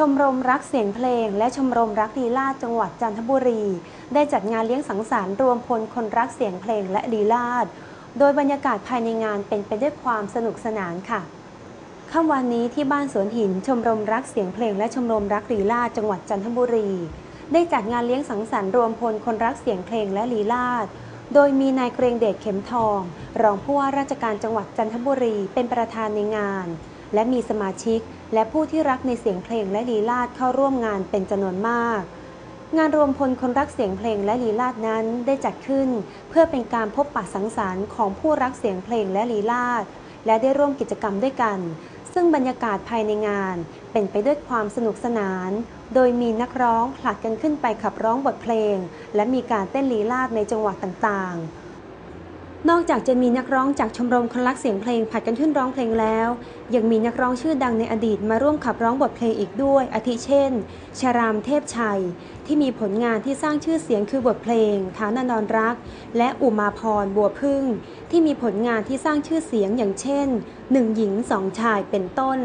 ชมรมรักเสียงเพลง และชมรมรักลีลาศจังหวัดจันทบุรี ได้จัดงานเลี้ยงสังสรรค์รวมพลคนรักเสียงเพลงและลีลาศโดยบรรยากาศภายในงานเป็นไปด้วยความสนุกสนานค่ะค่ำวันนี้ที่บ้านสวนหิน ชมรมรักเสียงเพลง และชมรมรักลีลาศจังหวัดจันทบุรี ได้จัดงานเลี้ยงสังสรรค์รวมพลคนรักเสียงเพลงและลีลาศโดยมีนายเกรงเดชเข็มทอง รองผู้ว่าราชการจังหวัดจันทบุรีเป็นประธานในงาน และมีสมาชิก และผู้ที่รักในเสียงเพลงและลีลาศเข้าร่วมงานเป็นจำนวนมาก งานรวมพลคนรักเสียงเพลงและลีลาศนั้นได้จัดขึ้น เพื่อเป็นการพบปะสังสรรค์ของผู้รักเสียงเพลงและลีลาศและได้ร่วมกิจกรรมด้วยกัน ซึ่งบรรยากาศภายในงานเป็นไปด้วยความสนุกสนาน โดยมีนักร้องผลัดกันขึ้นไปขับร้องบทเพลง และมีการเต้นลีลาศในจังหวัดต่างๆ นอกจากจะมีนักร้องจากชมรมคนรักเสียงเพลงผัดกันขึ้นร้องเพลงแล้ว ยังมีนักร้องชื่อดังในอดีตมาร่วมขับร้องบทเพลงอีกด้วย อาทิเช่น ชารามเทพชัย ที่มีผลงานที่สร้างชื่อเสียงคือบทเพลงท้านนอนรัก และอุมาพรบัวพึ่ง ที่มีผลงานที่สร้างชื่อเสียงอย่างเช่นหนึ่งหญิงสองชายเป็นต้น